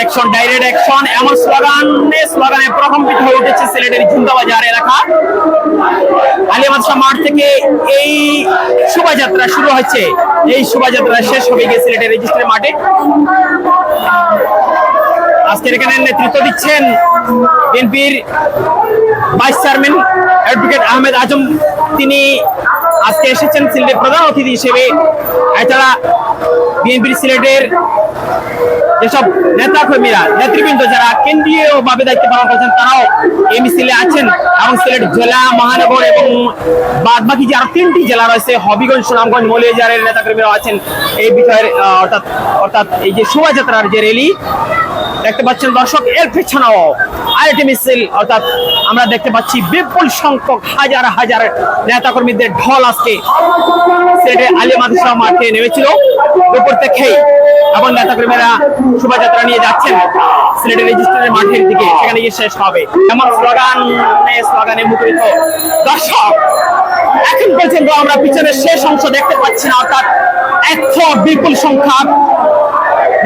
Action direct action এমন স্লোগানে স্লোগানে প্রকম্পিত হয়ে উঠেছে সিলেটের জিন্দাবাজার এলাকা। আলিয়াবাদ শাহ মাঠ থেকে এই শোভাযাত্রা শুরু হচ্ছে এই শোভাযাত্রা শেষ হবে গিয়ে সিলেটের রেজিস্ট্রি মাঠে। আজকের এখানে নেতৃত্ব দিচ্ছেন বিএনপির vice chairman advocate Ahmed Azam. তিনি আজকে এসেছেন সিলেটের প্রধান অতিথি হিসেবে। এছাড়া বিএনপির সিলেটের যেসব নেতা কর্মীরা নেতৃবৃন্দ যারা কেন্দ্রীয় ভাবে দায়িত্ব পালন করছেন, তারাও এই মিছিলে আছেন এবং সিলেট জেলা, মহানগর এবং বাদ বাকি যে আরও তিনটি জেলা রয়েছে, হবিগঞ্জ, সুনামগঞ্জ, মৌলিয়াজারের নেতা কর্মীরা আছেন। এই বিষয়ের অর্থাৎ অর্থাৎ এই যে শোভাযাত্রার যে র্যালি, দেখতে পাচ্ছেন দর্শক, এর পেছনেও আরেকটি মিছিল, অর্থাৎ আমরা দেখতে পাচ্ছি বিপুল সংখ্যক হাজার হাজার নেতাকর্মীদের ঢল আজকে সিলেটের আলিয়া মাদ্রাসা মাঠে নেমেছিল। দুপুর থেকেই এবং নেতাকর্মীরা শোভাযাত্রা নিয়ে যাচ্ছেন। সিলেটের রেজিস্ট্রারের মাঠের দিকে, সেখানে গিয়ে শেষ হবে। এমন স্লোগান স্লোগানে মুখরিত দর্শক। এখন পর্যন্ত আমরা পিছনের শেষ অংশ দেখতে পাচ্ছি না, অর্থাৎ একশো বিপুল সংখ্যা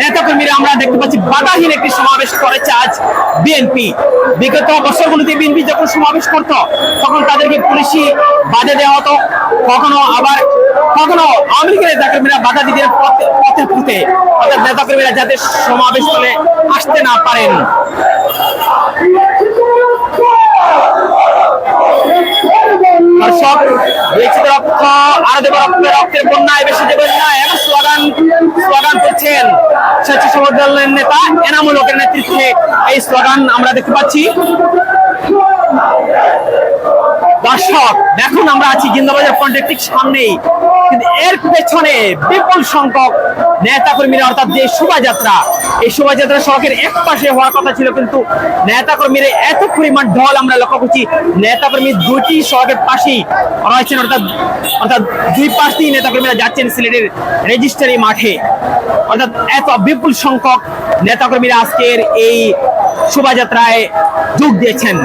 নেতাকর্মীরা আমরা দেখতে পাচ্ছি। বাধাহীন একটি সমাবেশ করেছে আজ বিএনপি বিগত বছরগুলোতে বিএনপি যখন সমাবেশ করত, তখন তাদেরকে পুলিশি বাধা দেওয়া হতো। কখনো আবার, কখনো লীগের নেতাকর্মীরা বাধা দিতে পথে পথে অর্থাৎ নেতাকর্মীরা যাতে সমাবেশ স্থলে আসতে না পারেন। আর দেবেন নেতা, এনামুল হকের নেতৃত্বে এই স্লোগান আমরা দেখতে পাচ্ছি। দর্শক, দেখুন, আমরা আছি জিন্দাবাজার ফ্রন্টের ঠিক সামনেই। কিন্তু এর পেছনে বিপুল সংখ্যক নেতা কর্মীরা অর্থাৎ যে শোভাযাত্রা, এই শোভাযাত্রা সড়কের এক পাশে হওয়ার কথা ছিল, কিন্তু নেতা কর্মীরা এত পরিমাণ ঢল আমরা লক্ষ্য করছি। নেতা কর্মী দুটি সড়কের পাশেই রয়েছেন, অর্থাৎ অর্থাৎ দুই পাশ দিয়ে নেতা কর্মীরা যাচ্ছেন সিলেটের রেজিস্ট্রারি মাঠে। অর্থাৎ এত বিপুল সংখ্যক নেতা কর্মীরা আজকের এই শোভাযাত্রায় যোগ দিয়েছেন।